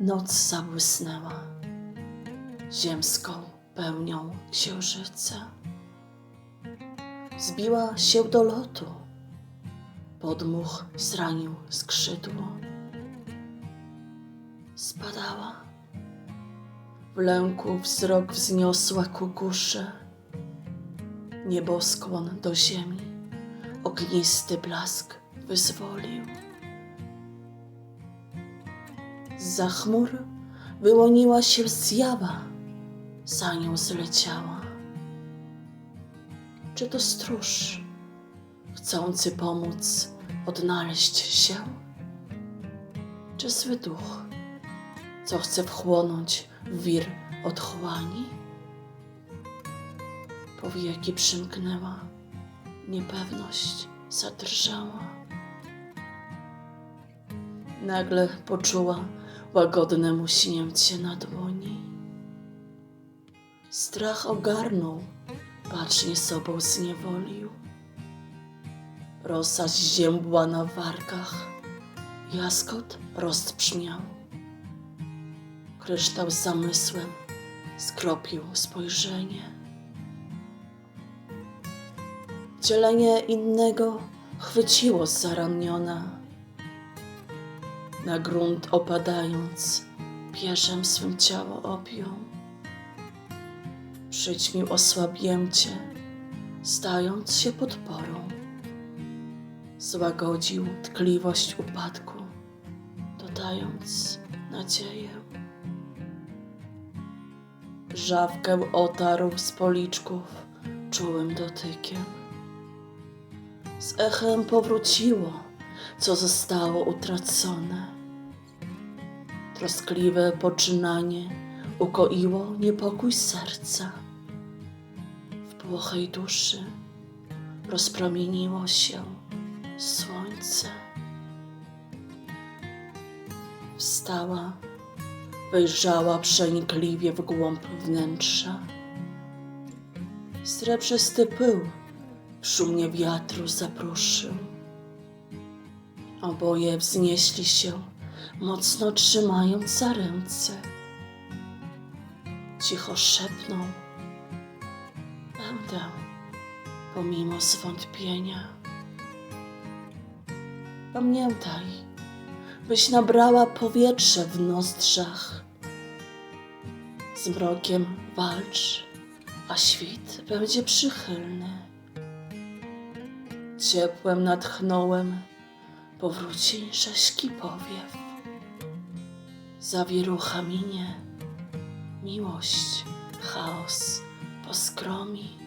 Noc zabłysnęła ziemską pełnią księżyca. Zbiła się do lotu, podmuch zranił skrzydło. Spadała, w lęku wzrok wzniosła ku górze. Nieboskłon do ziemi, ognisty blask wyzwolił. Za chmur wyłoniła się zjawa, za nią zleciała. Czy to stróż, chcący pomóc odnaleźć się? Czy zły duch, co chce wchłonąć wir otchłani? Powieki przymknęła, niepewność zadrżała. Nagle poczuła łagodne muśnięcie na dłoni. Strach ogarnął, bacznie sobą zniewolił. Rosa ziębła na wargach, jaskot rozbrzmiał. Kryształ zamysłem skropił spojrzenie. Cielenie innego chwyciło z ramiona. Na grunt opadając, pierzem swym ciało objął. Przyćmił osłabięcie, stając się podporą. Złagodził tkliwość upadku, dodając nadzieję. Żawkę otarł z policzków czułym dotykiem. Z echem powróciło, co zostało utracone. Troskliwe poczynanie ukoiło niepokój serca. W płochej duszy rozpromieniło się słońce. Wstała, wejrzała przenikliwie w głąb wnętrza. Srebrzysty pył w szumie wiatru zapruszył. Oboje wznieśli się, mocno trzymając za ręce. Cicho szepnął: Będę, pomimo zwątpienia. Pamiętaj, byś nabrała powietrze w nozdrzach. Z mrokiem walcz, a świt będzie przychylny. Ciepłem natchnąłem, powróci rześki powiew. Zawierucha minie, miłość chaos poskromi.